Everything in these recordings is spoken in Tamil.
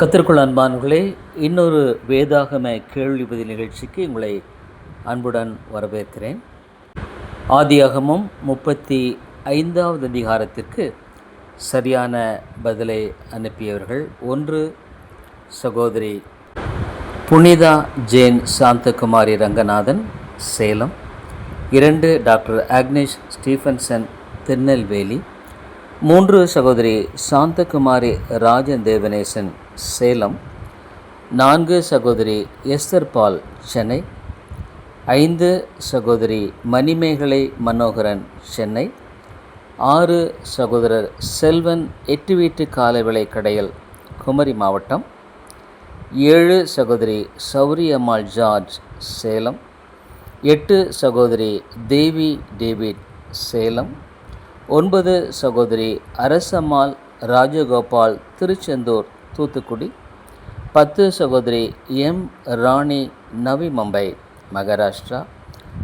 கத்திற்குள் அன்பானவர்களே இன்னொரு வேதாகம கேள்வி பதில் நிகழ்ச்சிக்கு உங்களை அன்புடன் வரவேற்கிறேன். ஆதியாகமும் முப்பத்தி ஐந்தாவது அதிகாரத்திற்கு சரியான பதிலை அனுப்பியவர்கள் ஒன்று சகோதரி புனிதா ஜேன் சாந்தகுமாரி ரங்கநாதன் சேலம். இரண்டு டாக்டர் ஆக்னேஷ் ஸ்டீஃபன்சன் திருநெல்வேலி. மூன்று சகோதரி சாந்தகுமாரி ராஜன் தேவனேசன் சேலம். நான்கு சகோதரி எஸ்தர் பால் சென்னை. ஐந்து சகோதரி மணிமேகலை மனோகரன் சென்னை. ஆறு சகோதரர் செல்வன் எட்டு வீட்டு காலவிளை கடையல் குமரி மாவட்டம். ஏழு சகோதரி சௌரி அம்மாள் ஜார்ஜ் சேலம். எட்டு சகோதரி தேவி டேவிட் சேலம். ஒன்பது சகோதரி அரசம்மாள் ராஜகோபால் திருச்செந்தூர் தூத்துக்குடி. பத்து சகோதரி எம். ராணி நவி மும்பை மகாராஷ்டிரா.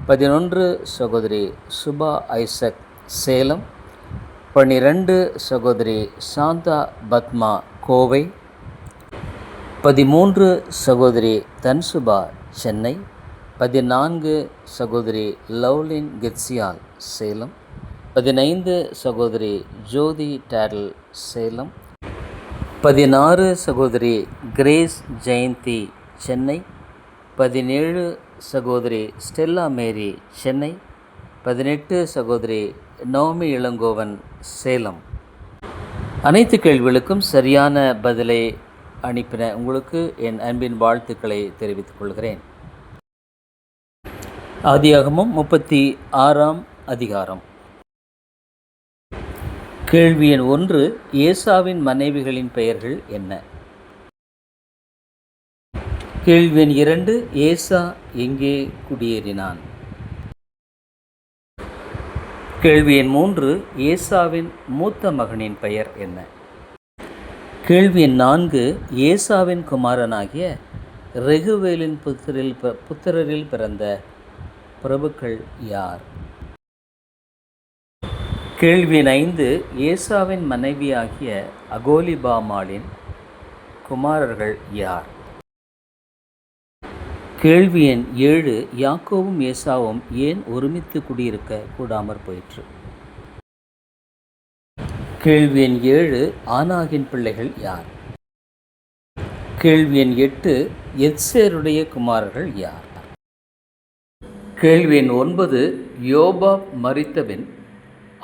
பதினொன்று சகோதரி சுபா ஐசக் சேலம். பன்னிரெண்டு சகோதரி சாந்தா பத்மா கோவை. பதிமூன்று சகோதரி தன்சுபா சென்னை. பதினான்கு சகோதரி லவ்லின் கெட்சியால் சேலம். பதினைந்து சகோதரி ஜோதி டேரல் சேலம். பதினாறு சகோதரி கிரேஸ் ஜெயந்தி சென்னை. பதினேழு சகோதரி ஸ்டெல்லா மேரி சென்னை. பதினெட்டு சகோதரி நவமி இளங்கோவன் சேலம். அனைத்து கேள்விகளுக்கும் சரியான பதிலை அனுப்பின உங்களுக்கு என் அன்பின் வாழ்த்துக்களை தெரிவித்துக் கொள்கிறேன். ஆதியாகமும் முப்பத்தி ஆறாம் அதிகாரம். கேள்வி எண் ஒன்று ஏசாவின் மனைவிகளின் பெயர்கள் என்ன? கேள்வி எண் இரண்டு ஏசா எங்கே குடியேறினான்? கேள்வி எண் மூன்று ஏசாவின் மூத்த மகனின் பெயர் என்ன? கேள்வி எண் நான்கு ஏசாவின் குமாரனாகிய ரெகுவேலின் புத்திரில் புத்திரரில் பிறந்த பிரபுக்கள் யார்? கேள்வி ஐந்து ஏசாவின் மனைவியாகிய அகோலிபாமாளின் குமாரர்கள் யார்? கேள்வி எண் ஏழு யாக்கோவும் ஏசாவும் ஏன் ஒருமித்து குடியிருக்க கூடாமற் போயிற்று? கேள்வி எண் ஏழு ஆனாகின் பிள்ளைகள் யார்? கேள்வி எண் எட்டு எத்சேருடைய குமாரர்கள் யார்? கேள்வி எண் ஒன்பது யோபாப் மரித்தபின்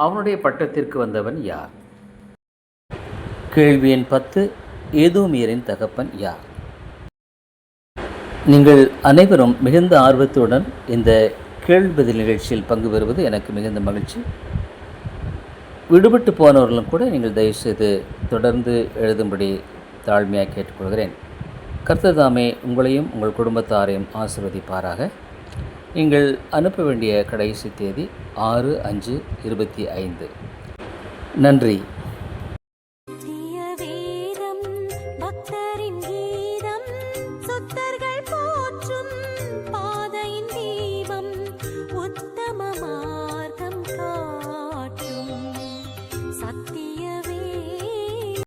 அவனுடைய பட்டத்திற்கு வந்தவன் யார்? கேள்வி எண் பத்து ஏதோமியரின் தகப்பன் யார்? நீங்கள் அனைவரும் மிகுந்த ஆர்வத்துடன் இந்த கேள்வி நிகழ்ச்சியில் பங்கு பெறுவது எனக்கு மிகுந்த மகிழ்ச்சி. விடுபட்டு போனவர்களும் கூட நீங்கள் தயவுசெய்து தொடர்ந்து எழுதும்படி தாழ்மையாக கேட்டுக்கொள்கிறேன். கர்த்ததாமே உங்களையும் உங்கள் குடும்பத்தாரையும் ஆசிர்வதிப்பாராக. நீங்கள் அனுப்ப வேண்டிய கடைசி தேதி ஆறு அஞ்சு இருபத்தி ஐந்து. நன்றி.